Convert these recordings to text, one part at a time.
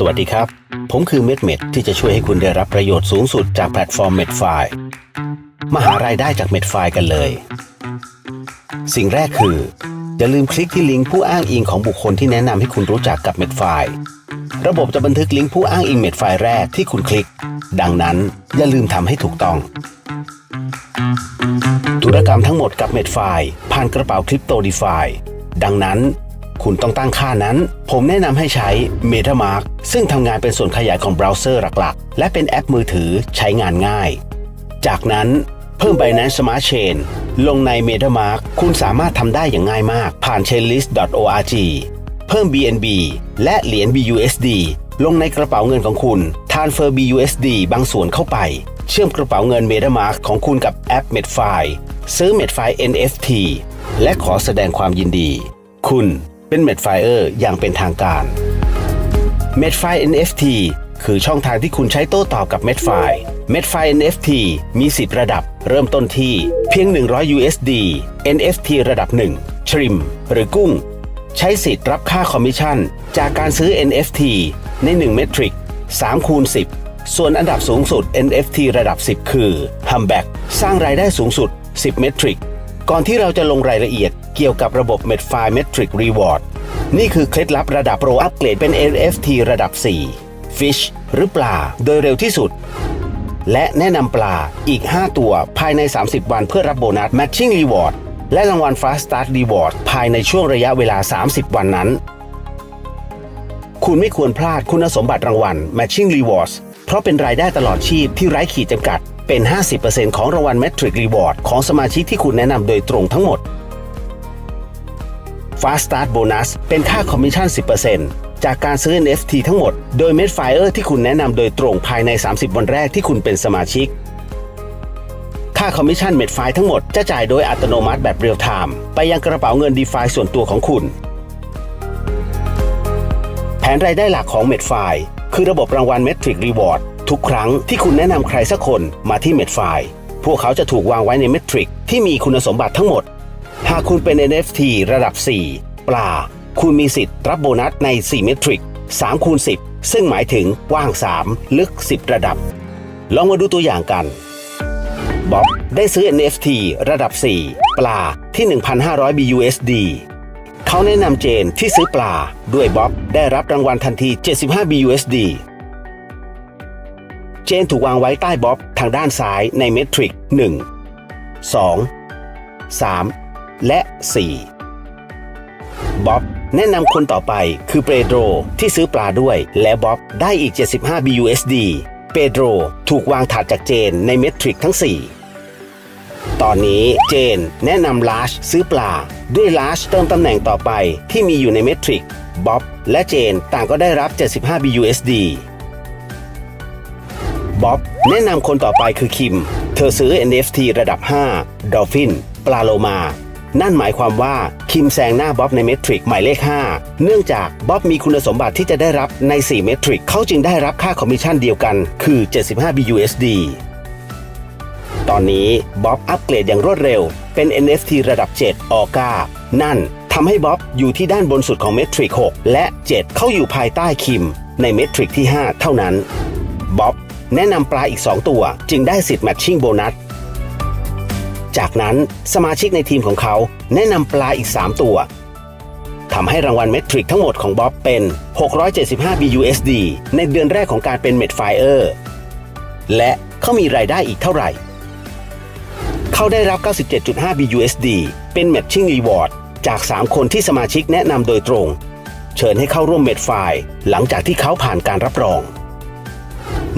สวัสดีครับ ผมคือเม็ดเม็ดที่จะช่วยให้คุณได้รับประโยชน์สูงสุดจากแพลตฟอร์มเม็ดไฟมาหารายได้จากเม็ดไฟกันเลย สิ่งแรกคือ อย่าลืมคลิกที่ลิงก์ผู้อ้างอิงของบุคคลที่แนะนำให้คุณรู้จักกับเม็ดไฟระบบจะบันทึกลิงก์ผู้อ้างอิงเม็ดไฟแรกที่คุณคลิก ดังนั้นอย่าลืมทำให้ถูกต้องธุรกรรมทั้งหมดกับเม็ดไฟผ่านกระเป๋าคริปโตดีฟาดังนั้น คุณต้องตั้งค่านั้น ผมแนะนำให้ใช้ MetaMask ซึ่งทำงานเป็นส่วนขยายของเบราว์เซอร์หลักๆ และเป็นแอปมือถือใช้งานง่าย จากนั้นเพิ่ม Binance Smart Chain ลงใน MetaMask คุณสามารถทำได้อย่างง่ายมาก ผ่าน chainlist.org เพิ่ม BNB และเหรียญ BUSD ลงในกระเป๋าเงินของคุณ Transfer BUSD บางส่วนเข้าไป เชื่อมกระเป๋าเงิน MetaMask ของคุณกับแอป Medfi ซื้อ Medfi NFT และขอแสดงความยินดี คุณ เป็น Medfire อย่างเป็นทางการ Medfi NFT คือช่องทางที่คุณใช้โต้ตอบกับ Medfi Medfi NFT มีสิทธิ์ระดับ เริ่มต้นที่เพียง 100 USD NFT ระดับ1 Trim หรือกุ้ง ใช้สิทธิ์รับค่าคอมมิชชั่น จากการซื้อ NFT ใน 1 เมตริก3คูณ10 ส่วนอันดับสูงสุด NFT ระดับ 10 คือ Humback สร้างรายได้สูงสุด 10 เมตริก ก่อนที่เราจะลงรายละเอียดเกี่ยวกับระบบ Medfi Metric Reward นี่คือเคล็ดลับระดับโปรอัปเกรดเป็น NFT ระดับ 4 Fish หรือปลาโดยเร็วที่สุด และแนะนำปลาอีก 5 ตัวภายใน 30 วันเพื่อรับโบนัส Matching Reward และรางวัล Fast Start Reward ภายในช่วงระยะเวลา 30 วันนั้น คุณไม่ควรพลาดคุณสมบัติรางวัล Matching Rewards เพราะเป็นรายได้ตลอดชีพที่ไร้ขีดจำกัดเป็น 50%ของรางวัล Metric Reward ของสมาชิกที่คุณแนะนำโดยตรงทั้งหมด Fast Start Bonus เป็นค่าคอมมิชชั่น 10%จากการซื้อ NFT ทั้งหมด โดย Medfire ที่คุณแนะนำโดยตรงภายใน 30 วันแรกที่คุณเป็นสมาชิก ค่าคอมมิชชั่น Medfire ทั้งหมดจะจ่ายโดยอัตโนมัติแบบเรียลไทม์ไปยังกระเป๋าเงิน DeFi ส่วนตัวของคุณ แผนรายได้หลักของ Medfi คือระบบรางวัล Metric Reward ทุกครั้งที่คุณแนะนำใครสักคนมาที่ Medfi พวกเขาจะถูกวางไว้ใน Metric ที่มีคุณสมบัติทั้งหมด หากคุณเป็น NFT ระดับ 4 ปลา คุณมีสิทธิ์รับโบนัสใน 4 เมตริก3คูณ10 ซึ่งหมายถึงกว้าง 3 ลึก 10 ระดับ ลองมาดูตัวอย่างกันบ๊อบได้ซื้อ NFT ระดับ 4 ปลาที่ 1,500 BUSD เขาแนะนำเจนที่ซื้อปลาด้วยบ๊อบได้รับรางวัลทันที 75 BUSD เจนถูกวางไว้ใต้บ๊อบทางด้านซ้ายในเมตริก 1 2 3 และ 4 บ๊อบแนะนำคนต่อไปคือเปโดรที่ซื้อปลาด้วย และบ๊อบได้อีก 75 BUSD เปโดรถูกวางถัดจากเจนในเมตริกทั้ง 4 ตอนนี้เจนแนะนำลาชซื้อปลา ด้วยลาชเติมตำแหน่งต่อไปที่มีอยู่ในเมตริกบ๊อบและเจนต่างก็ได้รับ 75 BUSD บ๊อบแนะนำคนต่อไปคือคิม เธอซื้อ NFT ระดับ 5 Dolphin ปลาโลมา นั่นหมายความว่าคิมแซงหน้าบ๊อบในเมตริกหมายเลข 5 เนื่องจากบ๊อบมีคุณสมบัติที่จะได้รับใน 4 เมตริกเขาจึงได้รับค่าคอมมิชชั่นเดียวกัน คือ 75 BUSD ตอนนี้บ๊อบอัปเกรดอย่างรวดเร็ว เป็น NFT ระดับ 7 ออก้านั่นทำให้บ๊อบอยู่ที่ด้านบนสุดของเมตริก 6 และ 7 เข้าอยู่ภายใต้คิม ในเมตริกที่ 5 เท่านั้นบ๊อบแนะนำปลาอีก 2 ตัว จึงได้สิทธิ์แมทชิ่งโบนัส จากนั้นสมาชิกในทีมของเขาแนะนำปลาอีก 3 ตัวทำให้รางวัลเมตริกทั้งหมดของบ๊อบเป็น 675 BUSD ในเดือนแรกของการเป็น Medfire และเขามีรายได้อีกเท่าไหร่ เขาได้รับ 97.5 BUSD เป็น Matching Reward จาก 3 คนที่สมาชิกแนะนำโดยตรง เชิญให้เข้าร่วม Medfi หลังจากที่เขาผ่านการรับรอง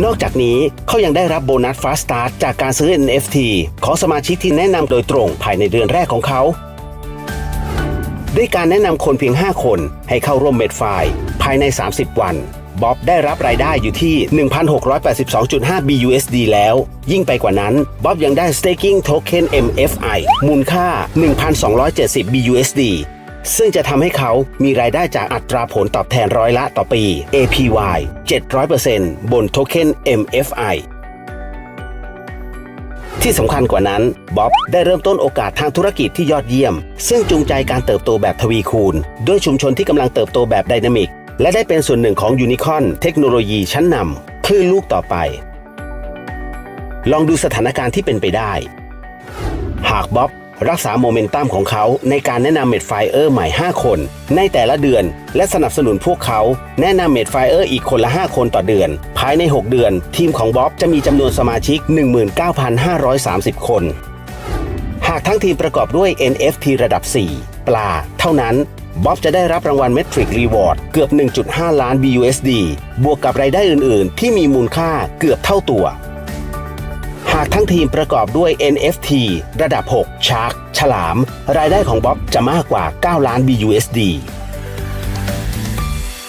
นอกจากนี้เขายังได้รับโบนัส Fast Start จากการซื้อ NFT ของสมาชิกที่แนะนำโดยตรงภายในเดือนแรกของเขาด้วยการแนะนำคนเพียง 5 คนให้เข้าร่วมเม็ดไฟล์ภายใน 30 วันบ๊อบได้รับรายได้อยู่ที่ 1,682.5 BUSD แล้ว ยิ่งไปกว่านั้นบ๊อบยังได้ staking token MFI มูลค่า 1,270 BUSD ซึ่งจะทำให้เขามีรายได้จากอัตราผลตอบแทนร้อยละต่อปี APY 700%บนโทเค็น MFI ที่สำคัญกว่านั้นบ๊อบได้เริ่มต้นโอกาสทางธุรกิจที่ยอดเยี่ยม ซึ่งจูงใจการเติบโตแบบทวีคูณ ด้วยชุมชนที่กำลังเติบโตแบบไดนามิก และได้เป็นส่วนหนึ่งของยูนิคอนเทคโนโลยีชั้นนำคลื่นลูกต่อไป ลองดูสถานการณ์ที่เป็นไปได้ หากบ๊อบ รักษาโมเมนตัมของเขาในการแนะนำเมดไฟเออร์ใหม่ 5 คน ในแต่ละเดือน และสนับสนุนพวกเขา แนะนำเมดไฟเออร์อีกคนละ 5 คนต่อเดือน ภายใน 6 เดือน ทีมของบ๊อบจะมีจำนวนสมาชิก 19,530 คน หากทั้งทีมประกอบด้วย NFT ระดับ 4 ปลา เท่านั้นบ๊อบจะได้รับรางวัล Metric Reward เกือบ 1.5 ล้าน BUSD บวกกับรายได้อื่น ๆ ที่มีมูลค่าเกือบเท่าตัวากทั้งทีมประกอบด้วย NFT ระดับ 6 ชาร์กฉลาม รายได้ของบ๊อบจะมากกว่า 9 ล้าน BUSD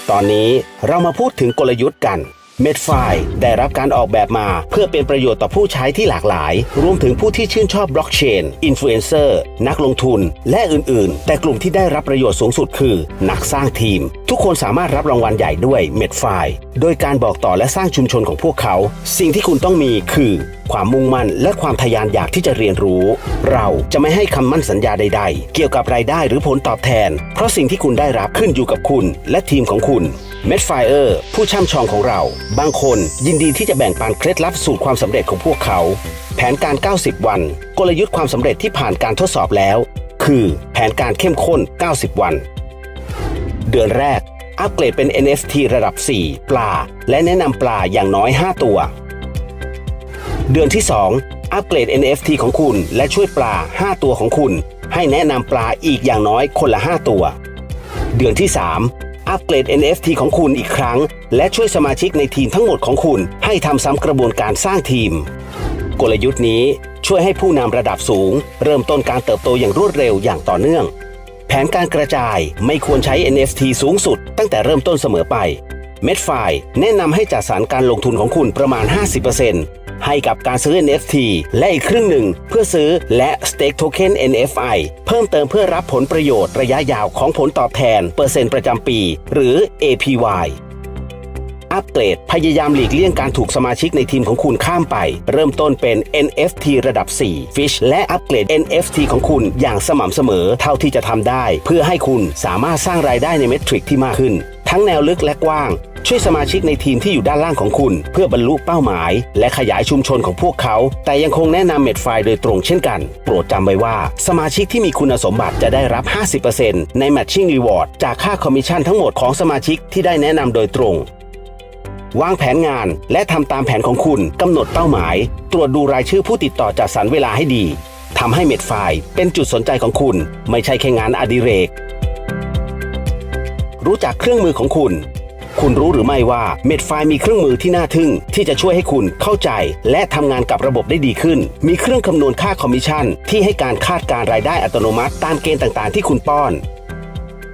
ตอนนี้เรามาพูดถึงกลยุทธ์กัน m e d f i ได้รับการออกแบบมาเพื่อเป็นประโยชน์ต่อผู้ใช้ที่หลากหลาย รวมถึงผู้ที่ชื่นชอบบล็อกเชนอินฟลูเอนเซอร์นักลงทุน และอื่นๆ แต่กลุ่มที่ได้รับประโยชน์สูงสุดคือ นักสร้างทีม ทุกคนสามารถรับรางวัลใหญ่ด้วย m e d f i โดยการบอกต่อและสร้างชุมชนของพวกเขา สิ่งที่คุณต้องมีคือ ความมุ่งมั่นและความทะยานอยากที่จะเรียนรู้ เราจะไม่ให้คำมั่นสัญญาใด ๆ เกี่ยวกับรายได้หรือผลตอบแทน เพราะสิ่งที่คุณได้รับขึ้นอยู่กับคุณ และทีมของคุณ m e d f i r e ผู้ช่ำชองของเราบางคนยินดีที่จะแบ่งปันเคล็ดลับสูตรความสำเร็จของพวกเขา แผนการ 90 วัน กลยุทธ์ความสำเร็จที่ผ่านการทดสอบแล้ว คือแผนการเข้มข้น 90 วัน เดือนแรก อัปเกรดเป็น NFT ระดับ 4 ปลา และแนะนำปลาอย่างน้อย 5 ตัว เดือนที่ 2 อัปเกรด NFT ของคุณ และช่วยปลา 5 ตัวของคุณ ให้แนะนำปลาอีกอย่างน้อยคนละ 5 ตัว เดือนที่ 3 อัปเกรด NFT ของคุณอีกครั้ง และช่วยสมาชิกในทีมทั้งหมดของคุณ ให้ทำซ้ำกระบวนการสร้างทีม กลยุทธ์นี้ช่วยให้ผู้นำระดับสูง เริ่มต้นการเติบโตอย่างรวดเร็วอย่างต่อเนื่อง แผนการกระจายไม่ควรใช้ NFT สูงสุด ตั้งแต่เริ่มต้นเสมอไป m e d f i แนะนำให้จัดสรรการลงทุนของคุณประมาณ 50% ให้กับการซื้อ NFT และอีกครึ่งหนึ่งเพื่อซื้อและ Stake Token NFI เพิ่มเติมเพื่อรับผลประโยชน์ระยะยาวของผลตอบแทนเปอร์เซ็นต์ประจำปี หรือ APY อัปเกรดพยายามหลีกเลี่ยงการถูกสมาชิกในทีมของคุณข้ามไป เริ่มต้นเป็น NFT ระดับ 4 Fish และอัปเกรด NFT ของคุณอย่างสม่ำเสมอเท่าที่จะทำได้ เพื่อให้คุณสามารถสร้างรายได้ในเมทริกที่มากขึ้น ทั้งแนวลึกและกว้าง ช่วยสมาชิกในทีมที่อยู่ด้านล่างของคุณ เพื่อบรรลุเป้าหมาย และขยายชุมชนของพวกเขา แต่ยังคงแนะนำเม็ดไฟโดยตรงเช่นกัน โปรดจำไว้ว่า สมาชิกที่มีคุณสมบัติจะได้รับ 50%ใน Matching Reward จากค่าคอมมิชชั่นทั้งหมดของสมาชิกที่ได้แนะนำโดยตรง วางแผนงานและทำตามแผนของคุณกำหนดเป้าหมาย ตรวจดูรายชื่อผู้ติดต่อจัดสรรเวลาให้ดีทำให้เม็ดไฟล์เป็นจุดสนใจของคุณ ไม่ใช่แค่งานอดิเรก รู้จักเครื่องมือของคุณ คุณรู้หรือไม่ว่าเม็ดไฟมีเครื่องมือที่น่าทึ่ง ที่จะช่วยให้คุณเข้าใจ และทำงานกับระบบได้ดีขึ้น มีเครื่องคำนวณค่าคอมมิชชั่น ที่ให้การคาดการรายได้อัตโนมัติ ตามเกณฑ์ต่างๆ ที่คุณป้อน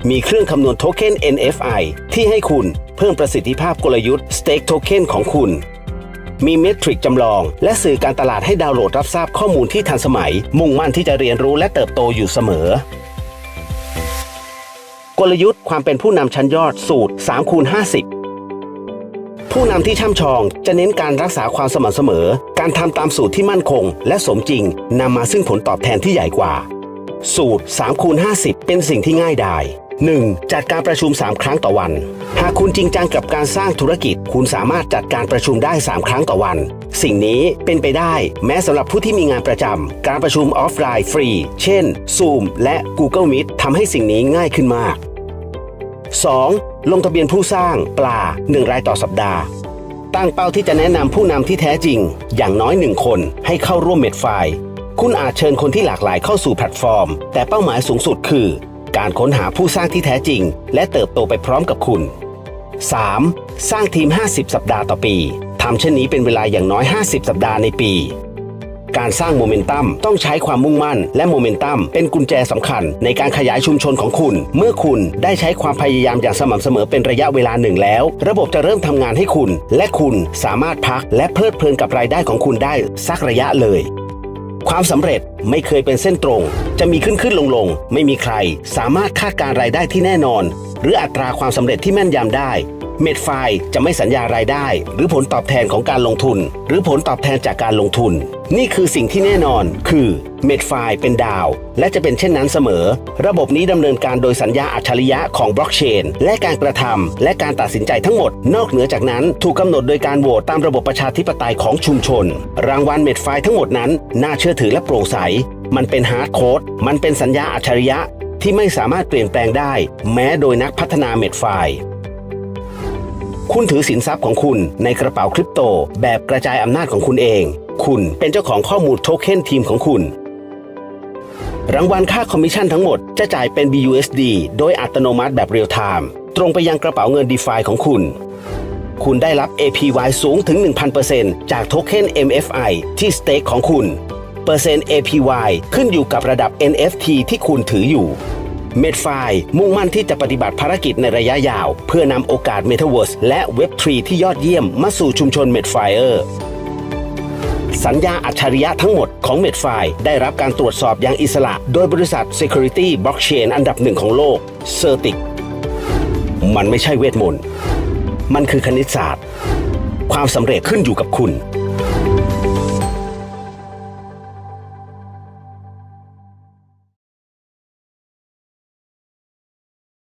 มีเครื่องคำนวณโทเค็น NFI ที่ให้คุณเพิ่มประสิทธิภาพกลยุทธ์ Stake Token ของคุณมีเมทริกจำลอง และสื่อการตลาดให้ดาวน์โหลดรับทราบข้อมูลที่ทันสมัย มุ่งมั่นที่จะเรียนรู้และเติบโตอยู่เสมอ กลยุทธ์ความเป็นผู้นำชั้นยอดสูตร3คูณ50 ผู้นำที่ช่ำชองจะเน้นการรักษาความสม่ำเสมอ การทำตามสูตรที่มั่นคง และสมจริงนำมาซึ่งผลตอบแทนที่ใหญ่กว่า สูตร3คูณ50 เป็นสิ่งที่ง่ายดาย 1. จัดการประชุม 3 ครั้งต่อวัน หากคุณจริงจังกับการสร้างธุรกิจ คุณสามารถจัดการประชุมได้ 3 ครั้งต่อวัน สิ่งนี้เป็นไปได้แม้สำหรับผู้ที่มีงานประจำ การประชุมออฟไลน์ฟรี เช่น Zoom และ Google Meet ทำให้สิ่งนี้ง่ายขึ้นมาก 2. ลงทะเบียนผู้สร้างปลา 1 รายต่อสัปดาห์ ตั้งเป้าที่จะแนะนำผู้นำที่แท้จริง อย่างน้อยหนึ่งคนให้เข้าร่วมเม็ดไฟล์คุณอาจเชิญคนที่หลากหลายเข้าสู่แพลตฟอร์ม แต่เป้าหมายสูงสุดคือ การค้นหาผู้สร้างที่แท้จริง และเติบโตไปพร้อมกับคุณ 3. สร้างทีม 50 สัปดาห์ต่อปีทำเช่นนี้เป็นเวลาอย่างน้อย 50 สัปดาห์ในปี การสร้างโมเมนตัมต้องใช้ความมุ่งมั่น และโมเมนตัมเป็นกุญแจสำคัญ ในการขยายชุมชนของคุณ เมื่อคุณได้ใช้ความพยายามอย่างสม่ำเสมอเป็นระยะเวลาหนึ่งแล้ว ระบบจะเริ่มทำงานให้คุณ และคุณสามารถพักและเพลิดเพลินกับรายได้ของคุณได้สักระยะเลยความสำเร็จไม่เคยเป็นเส้นตรง จะมีขึ้นขึ้นลงลง ไม่มีใคร สามารถคาดการรายได้ที่แน่นอน หรืออัตราความสำเร็จที่แม่นยำได้ เมดไฟจะไม่สัญญารายได้ หรือผลตอบแทนของการลงทุน หรือผลตอบแทนจากการลงทุน นี่คือสิ่งที่แน่นอน คือเมดไฟเป็นดาว และจะเป็นเช่นนั้นเสมอ ระบบนี้ดำเนินการโดยสัญญาอัจฉริยะของบล็อกเชนและการกระทำและการตัดสินใจทั้งหมด นอกเหนือจากนั้นถูกกำหนดโดยการโหวตตามระบบประชาธิปไตยของชุมชน รางวัลเมดไฟทั้งหมดนั้น น่าเชื่อถือและโปร่งใส มันเป็นฮาร์ดโค้ดมันเป็นสัญญาอัจฉริยะที่ไม่สามารถเปลี่ยนแปลงได้ แม้โดยนักพัฒนาเม็ดไฟ คุณถือสินทรัพย์ของคุณในกระเป๋าคริปโต แบบกระจายอำนาจของคุณเอง คุณเป็นเจ้าของข้อมูลโทเค็นทีมของคุณรางวัลค่าคอมมิชชั่นทั้งหมดจะจ่ายเป็น BUSD โดยอัตโนมัติแบบเรียลไทม์ตรงไปยังกระเป๋าเงิน DeFi ของคุณ คุณได้รับ APY สูงถึง 1,000%จากโทเค็น MFI ที่สเต็กของคุณ เปอร์เซ็นต์ APY ขึ้นอยู่กับระดับ NFT ที่คุณถืออยู่ เมดไฟมุ่งมั่นที่จะปฏิบัติภารกิจในระยะยาว เพื่อนำโอกาส Metaverse และ Web3 ที่ยอดเยี่ยมมาสู่ชุมชน Medfire สัญญาอัจฉริยะทั้งหมดของ Medfi ได้รับการตรวจสอบอย่างอิสระ โดยบริษัท Security Blockchain อันดับหนึ่งของโลก Certic มันไม่ใช่เวทมนต์ มันคือคณิตศาสตร์ ความสำเร็จขึ้นอยู่กับคุณ